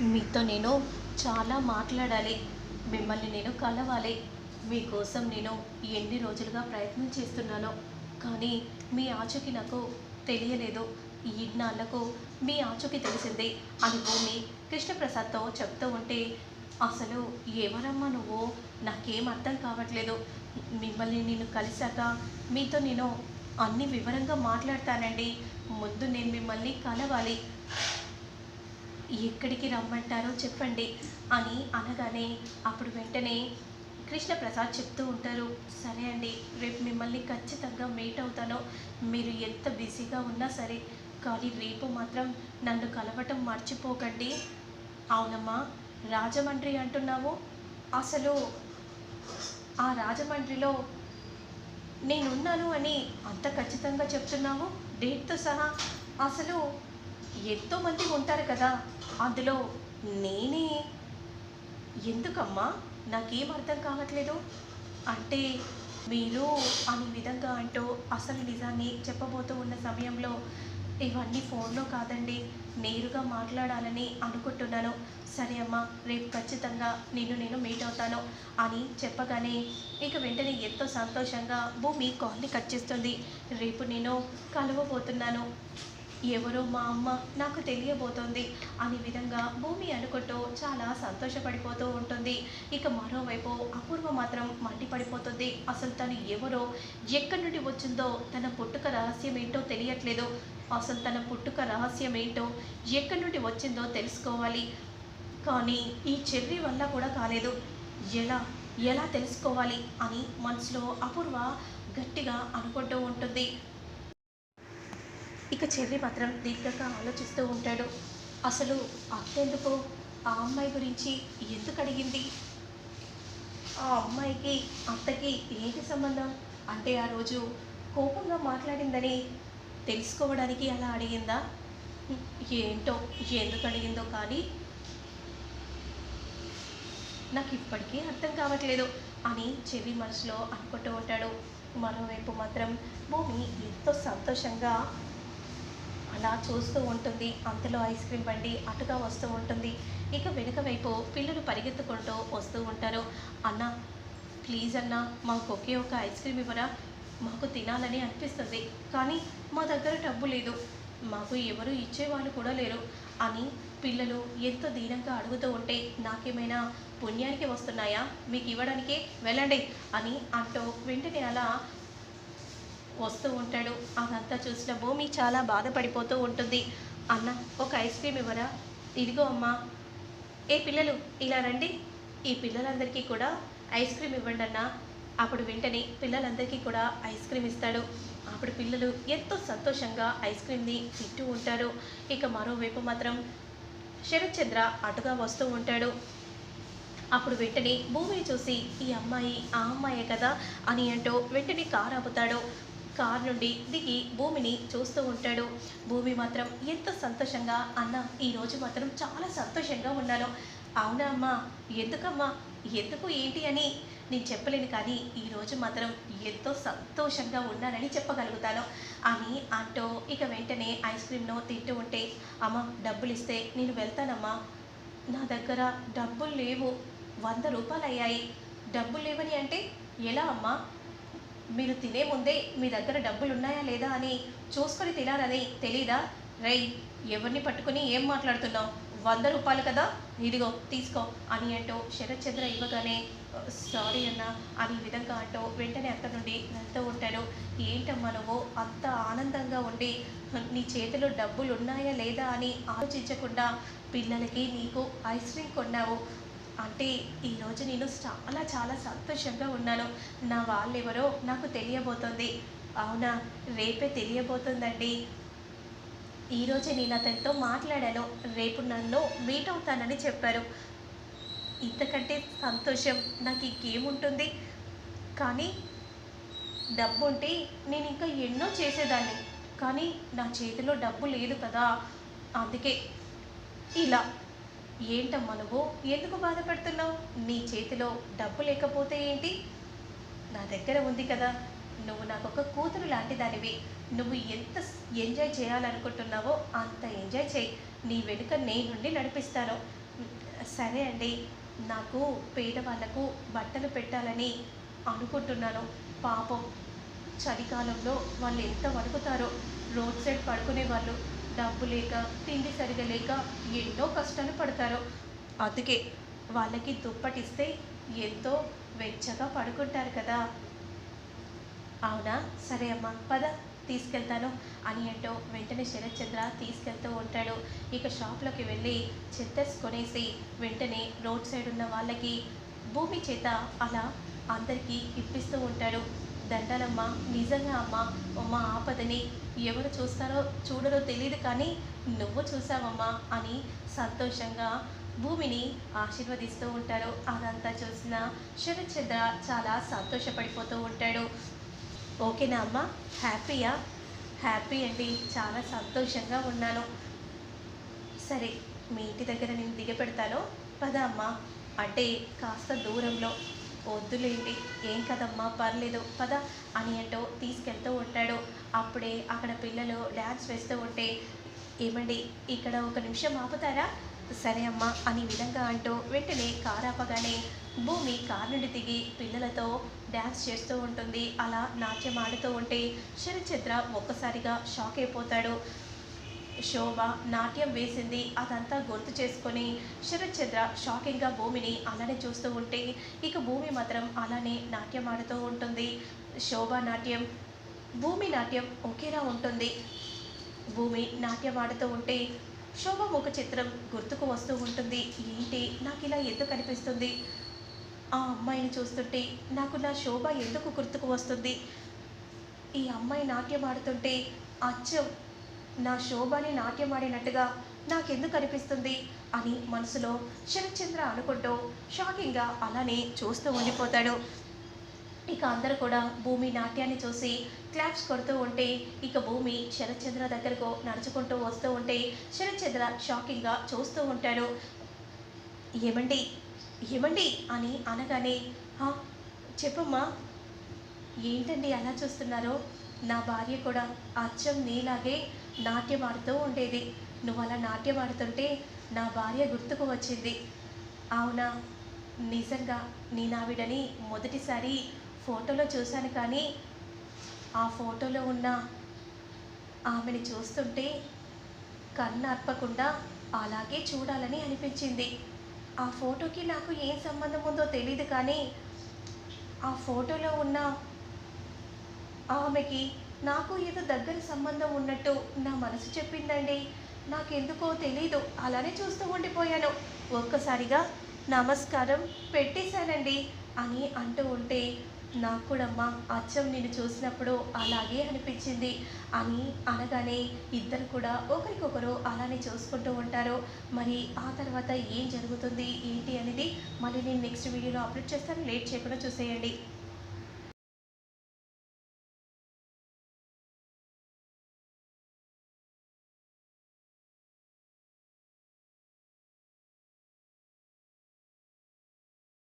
మీతో నేను చాలా మాట్లాడాలి. మిమ్మల్ని నేను కలవాలి. మీకోసం నేను ఎన్ని రోజులుగా ప్రయత్నం చేస్తున్నానో. కానీ మీ ఆచూకి నాకు తెలియలేదు. ఇన్నాళ్ళకు మీ ఆచూకి తెలిసింది అని భూమి కృష్ణప్రసాద్తో చెప్తూ ఉంటే అసలు ఎవరమ్మా నువ్వు? నాకేం అర్థం కావట్లేదు. మిమ్మల్ని నేను కలిశాక మీతో నేను అన్ని వివరంగా మాట్లాడతానండి. ముందు నేను మిమ్మల్ని కలవాలి. ఎక్కడికి రమ్మంటారో చెప్పండి అని అనగానే అప్పుడు వెంటనే కృష్ణప్రసాద్ చెప్తూ ఉంటారు సరే అండి రేపు మిమ్మల్ని ఖచ్చితంగా మీట్ అవుతాను. మీరు ఎంత బిజీగా ఉన్నా సరే కానీ రేపు మాత్రం నన్ను కలవటం మర్చిపోకండి. అవునమ్మా రాజమండ్రి అంటున్నావు? అసలు ఆ రాజమండ్రిలో నేనున్నాను అని అంత ఖచ్చితంగా చెప్తున్నావు? డేట్తో సహా అసలు ఎంతోమంది ఉంటారు కదా అందులో నేనే. ఎందుకమ్మా? నాకేం అర్థం కావట్లేదు. అంటే మీరు అనే విధంగా అంటూ అసలు నిజాన్ని చెప్పబోతూ ఉన్న సమయంలో ఇవన్నీ ఫోన్లో కాదండి నేరుగా మాట్లాడాలని అనుకుంటున్నాను. సరే అమ్మా రేపు ఖచ్చితంగా నిన్ను నేను మీట్ అవుతాను అని చెప్పగానే ఇక వెంటనే ఎంతో సంతోషంగా భూమి కాల్ని కట్ చేస్తుంది. రేపు నేను కలవబోతున్నాను. ఎవరో మా అమ్మ నాకు తెలియబోతోంది. అనే విధంగా భూమి అనుకుంటూ చాలా సంతోషపడిపోతూ ఉంటుంది. ఇక మరోవైపు అపూర్వ మాత్రం మండిపడిపోతుంది. అసలు తను ఎవరో ఎక్కడి నుండి వచ్చిందో తన పుట్టుక రహస్యం ఏంటో తెలియట్లేదు. అసలు తన పుట్టుక రహస్యం ఏంటో ఎక్కడి నుండి వచ్చిందో తెలుసుకోవాలి. కానీ ఈ చెర్రి వల్ల కూడా కాలేదు. ఎలా ఎలా తెలుసుకోవాలి అని మనసులో అపూర్వ గట్టిగా అనుకుంటూ ఉంటుంది. ఇక చెర్రి మాత్రం దీర్ఘంగా ఆలోచిస్తూ ఉంటాడు. అసలు అత్తెందుకు ఆ అమ్మాయి గురించి ఎందుకు అడిగింది? ఆ అమ్మాయికి అత్తకి ఏంటి సంబంధం? అంటే ఆ రోజు కోపంగా మాట్లాడిందని తెలుసుకోవడానికి అలా అడిగిందా? ఏంటో ఎందుకు అడిగిందో కానీ నాకు ఇప్పటికీ అర్థం కావట్లేదు అని చెవి మనసులో అనుకుంటూ ఉంటాడు. మరోవైపు మాత్రం భూమి ఎంతో సంతోషంగా అలా చూస్తూ ఉంటుంది. అంతలో ఐస్ క్రీమ్ బండి అటుగా వస్తూ ఉంటుంది. ఇక వెనుక వైపు పిల్లలు పరిగెత్తుకుంటూ వస్తూ ఉంటారు. అన్న ప్లీజ్ అన్న మాకు ఒకే ఒక ఐస్ క్రీమ్ ఇవ్వరా? మాకు తినాలని అనిపిస్తుంది. కానీ మా దగ్గర డబ్బు లేదు. మాకు ఎవరు ఇచ్చేవాళ్ళు కూడా లేరు అని పిల్లలు ఎంతో దీనంగా అడుగుతూ ఉంటే నాకేమైనా పుణ్యానికి వస్తున్నాయా? మీకు ఇవ్వడానికి వెళ్ళండి అని అంటూ వెంటనే అలా వస్తూ ఉంటాడు. అదంతా చూసిన భూమి చాలా బాధపడిపోతూ ఉంటుంది. అన్న ఒక ఐస్ క్రీమ్ ఇవ్వరా? ఇదిగో అమ్మా. ఏ పిల్లలు ఇలా రండి. ఈ పిల్లలందరికీ కూడా ఐస్ క్రీమ్ ఇవ్వండి అన్న. అప్పుడు వెంటనే పిల్లలందరికీ కూడా ఐస్ క్రీమ్ ఇస్తాడు. అప్పుడు పిల్లలు ఎంతో సంతోషంగా ఐస్ క్రీమ్ని తింటూ ఉంటారు. ఇక మరోవైపు మాత్రం శరత్చంద్ర అటుగా వస్తూ ఉంటాడు. అప్పుడు వెంటనే భూమిని చూసి ఈ అమ్మాయి ఆ అమ్మాయే కదా? అని అంటూ వెంటనే కారు ఆపుతాడు. కార్ నుండి దిగి భూమిని చూస్తూ ఉంటాడు. భూమి మాత్రం ఎంత సంతోషంగా అన్న ఈరోజు మాత్రం చాలా సంతోషంగా ఉన్నాను. అవునా అమ్మా? ఎందుకమ్మా? ఎందుకు ఏంటి అని నేను చెప్పలేను కానీ ఈరోజు మాత్రం ఎంతో సంతోషంగా ఉన్నానని చెప్పగలుగుతాను అని అంటూ ఇక వెంటనే ఐస్ క్రీమ్ను తింటూ ఉంటే అమ్మ డబ్బులు ఇస్తే నేను వెళ్తానమ్మా. నా దగ్గర డబ్బులు లేవు. వంద రూపాయలు అయ్యాయి డబ్బులు లేవని అంటే ఎలా అమ్మా? మీరు తినే ముందే మీ దగ్గర డబ్బులు ఉన్నాయా లేదా అని చూసుకొని తినాలని తెలీదా? రై ఎవరిని పట్టుకుని ఏం మాట్లాడుతున్నావు? వంద రూపాయలు కదా? ఇదిగో తీసుకో అని అంటూ శరత్ చంద్ర ఇవ్వగానే సారీ అన్న అని విధంగా అంటూ వెంటనే అక్కడ నుండి వెళ్తూ ఉంటాడు ఏంటమ్మా నువ్వు? అంత ఆనందంగా ఉండి నీ చేతిలో డబ్బులు ఉన్నాయా లేదా? అని ఆలోచించకుండా పిల్లలకి నీకు ఐస్ క్రీమ్ కొన్నావు. అంటే ఈరోజు నేను చాలా చాలా సంతోషంగా ఉన్నాను. నా వాళ్ళెవరో నాకు తెలియబోతుంది. అవునా? రేపే తెలియబోతుందండి. ఈరోజు నేను అతనితో మాట్లాడాను. రేపు నన్ను మీట్ అవుతానని చెప్పారు. ఇంతకంటే సంతోషం నాకు ఇంకేముంటుంది? కానీ డబ్బు ఉంటే నేను ఇంకా ఎన్నో చేసేదాన్ని. కానీ నా చేతిలో డబ్బు లేదు కదా. అందుకే ఇలా ఏంటమ్మా నువ్వు? ఎందుకు బాధపడుతున్నావు? నీ చేతిలో డబ్బు లేకపోతే ఏంటి? నా దగ్గర ఉంది కదా. నువ్వు నాకు ఒక కూతురు లాంటి దానివి. నువ్వు ఎంత ఎంజాయ్ చేయాలనుకుంటున్నావో అంత ఎంజాయ్ చేయి. నీ వెనుక నేనుండి నడిపిస్తాను. సరే అండి. నాకు పేదవాళ్ళకు బట్టలు పెట్టాలని అనుకుంటున్నాను. పాపం చలికాలంలో వాళ్ళు ఎంత వణుకుతారో. రోడ్ సైడ్ పడుకునే వాళ్ళు డబ్బు లేక తిండి సరిగా లేక ఎన్నో కష్టాలు పడతారు. అందుకే వాళ్ళకి దుప్పటిస్తే ఎంతో వెచ్చగా పడుకుంటారు కదా. అవునా? సరే అమ్మా పద తీసుకెళ్తాను అని అంటూ వెంటనే శరత్చంద్ర తీసుకెళ్తూ ఉంటాడు. ఇక షాప్లోకి వెళ్ళి చెత్తస్ కొనేసి వెంటనే రోడ్ సైడ్ ఉన్న వాళ్ళకి భూమి చేత అలా అందరికీ ఇప్పిస్తూ ఉంటాడు. దండాలమ్మ నిజంగా అమ్మ అమ్మ ఆపదని ఎవరు చూస్తారో చూడరో తెలియదు కానీ నువ్వు చూసావమ్మా అని సంతోషంగా భూమిని ఆశీర్వదిస్తూ ఉంటారు. అదంతా చూసిన శరచంద్ర చాలా సంతోషపడిపోతూ ఉంటాడు. ఓకేనా అమ్మ? హ్యాపీయా? హ్యాపీ అండి. చాలా సంతోషంగా ఉన్నాను. సరే మీ ఇంటి దగ్గర నేను దిగపెడతాను పద అమ్మ. అంటే కాస్త దూరంలో. వద్దులేండి ఏం కదమ్మా పర్లేదు పద అని అంటూ తీసుకెళ్తూ ఉంటాడు. అప్పుడే అక్కడ పిల్లలు డ్యాన్స్ వేస్తూ ఉంటే ఏమండి ఇక్కడ ఒక నిమిషం ఆపుతారా? సరే అమ్మా అని విధంగా అంటూ వెంటనే కారు ఆపగానే భూమి కారు నుండి దిగి పిల్లలతో డ్యాన్స్ చేస్తూ ఉంటుంది. అలా నాట్యం ఆడుతూ ఉంటే శరచంద్ర ఒక్కసారిగా షాక్ అయిపోతాడు. శోభ నాట్యం వేసింది. అదంతా గుర్తు చేసుకొని శరత్చంద్ర షాకింగ్గా భూమిని అలానే చూస్తూ ఉంటే ఇక భూమి మాత్రం అలానే నాట్యం ఆడుతూ ఉంటుంది. శోభ నాట్యం భూమి నాట్యం ఒకేలా ఉంటుంది. భూమి నాట్యం ఆడుతూ ఉంటే శోభ ముఖ చిత్రం గుర్తుకు వస్తూ ఉంటుంది. ఏంటి? నాకు ఇలా ఎందుకు అనిపిస్తుంది? ఆ అమ్మాయిని చూస్తుంటే నాకు నా శోభ ఎందుకు గుర్తుకు వస్తుంది? ఈ అమ్మాయి నాట్యం ఆడుతుంటే అచ్చం నా శోభని నాట్యం ఆడినట్టుగా నాకెందుకు అనిపిస్తుంది అని మనసులో శరత్చంద్ర అనుకుంటూ షాకింగ్గా అలానే చూస్తూ ఉండిపోతాడు. ఇక అందరూ కూడా భూమి నాట్యాన్ని చూసి క్లాప్స్ కొడుతూ ఉంటే ఇక భూమి శరత్చంద్ర దగ్గరకు నడుచుకుంటూ వస్తూ ఉంటే శరత్చంద్ర షాకింగ్గా చూస్తూ ఉంటాడు. ఏమండి? ఏమండి? అని అనగానే చెప్పమ్మా ఏంటండి అలా చూస్తున్నారో? నా భార్య కూడా అచ్చం నీలాగే నాట్యం ఆడుతూ ఉండేది. నువ్వు అలా నాట్యం ఆడుతుంటే నా భార్య గుర్తుకు వచ్చింది. అవునా? నిజంగా నేను ఆవిడని మొదటిసారి ఫోటోలో చూశాను కానీ ఆ ఫోటోలో ఉన్న ఆమెని చూస్తుంటే కన్ను అర్పకుండా అలాగే చూడాలని అనిపించింది. ఆ ఫోటోకి నాకు ఏం సంబంధం ఉందో తెలియదు కానీ ఆ ఫోటోలో ఉన్న ఆమెకి నాకు ఏదో దగ్గర సంబంధం ఉన్నట్టు నా మనసు చెప్పిందండి. నాకెందుకో తెలీదు. అలానే చూస్తూ ఉండిపోయాను. ఒక్కసారిగా నమస్కారం పెట్టేశానండి అని అంటూ ఉంటే నాకు కూడా అచ్చం నేను చూసినప్పుడు అలాగే అనిపించింది అని అనగానే ఇద్దరు కూడా ఒకరికొకరు అలానే చూసుకుంటూ ఉంటారు. మరి ఆ తర్వాత ఏం జరుగుతుంది ఏంటి అనేది మళ్ళీ నేను నెక్స్ట్ వీడియోలో అప్లోడ్ చేస్తాను. లేట్ చేయకుండా చూసేయండి.